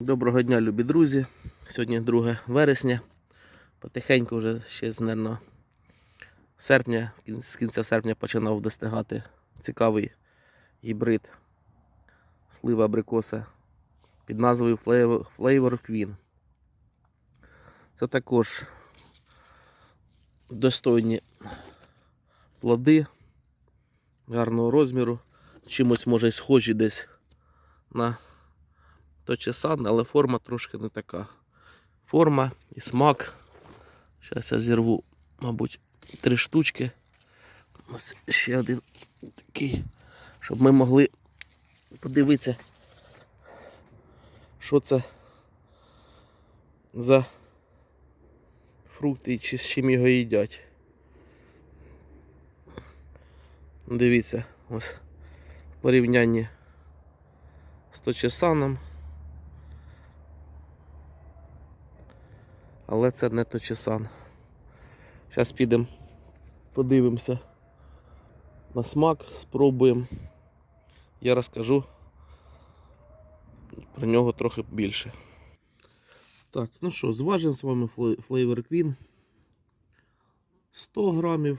Доброго дня, любі друзі. Сьогодні 2 вересня. Потихеньку вже ще з наверно, серпня, з кінця серпня починав достигати цікавий гібрид слива абрикоса під назвою Flavor Queen. Це також достойні плоди гарного розміру. Чимось може схожі десь на точесан, але форма трошки не така. Форма і смак. Зараз я зірву, мабуть, три штучки. Ось ще один такий, щоб ми могли подивитися, що це за фрукти і чи з чим його їдять. Дивіться, ось в порівнянні з точесаном. Але це не точесан. Зараз підемо, подивимося на смак, спробуємо. Я розкажу про нього трохи більше. Так, ну що, зважимо з вами Fla- Flavor Queen. 100 грамів.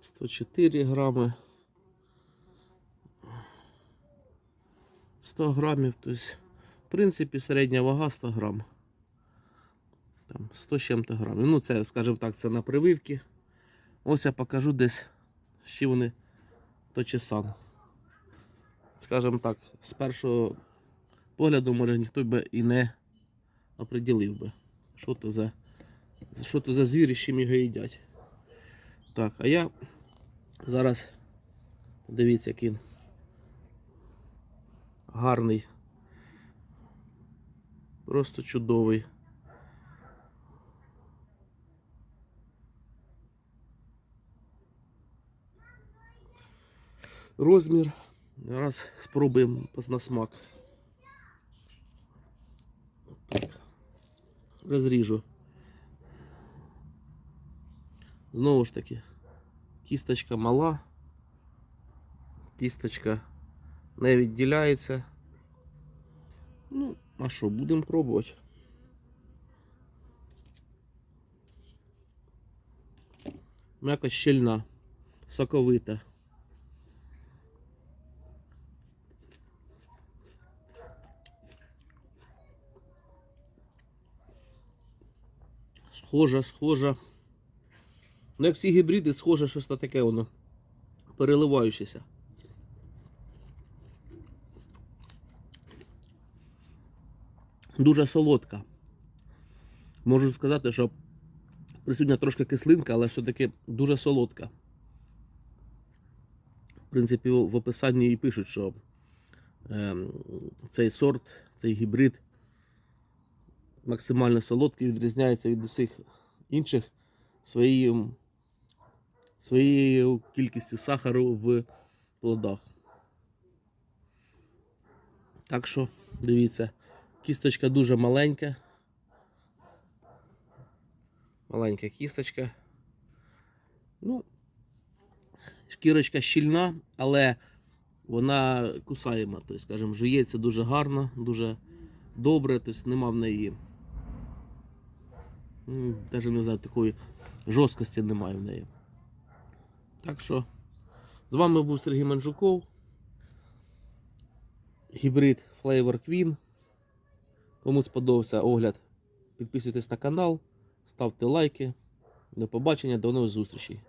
104 грами. 100 грамів, тобто, в принципі, середня вага 100 грам. Там 100 чим-то грамів. Ну, це, скажімо так, це на прививки. Ось я покажу десь, ще вони точесан. Скажімо так, з першого погляду, може, ніхто би і не оприділив би, що то за, що то за звір з чим його їдять. Так, а я зараз дивіться, який він гарний. Просто чудовий. Розмір. Зараз спробуємо на смак. Розріжу. Знову ж таки, кісточка мала, кісточка не відділяється. Ну, а що, будемо пробувати. М'якось щільна, соковита. Схожа, схожа. Ну, як всі гібриди, схоже, щось таке воно переливаючеся. Дуже солодка. Можу сказати, що присутня трошки кислинка, але все-таки дуже солодка. В принципі, в описанні і пишуть, що е, цей сорт, цей гібрид максимально солодкий, відрізняється від усіх інших своєю, своєю кількістю сахару в плодах. Так що, дивіться, кісточка дуже маленька. Маленька кісточка. Ну, шкірочка щільна, але вона кусаєма, тобто, скажімо, жується дуже гарно, дуже добре, тобто нема в неї. Навіть не знаю, такої жорсткості немає в неї. Так що, з вами був Сергій Манжуков. Гібрид Flavor Queen. Кому сподобався огляд, підписуйтесь на канал, ставте лайки. До побачення, до нових зустрічей.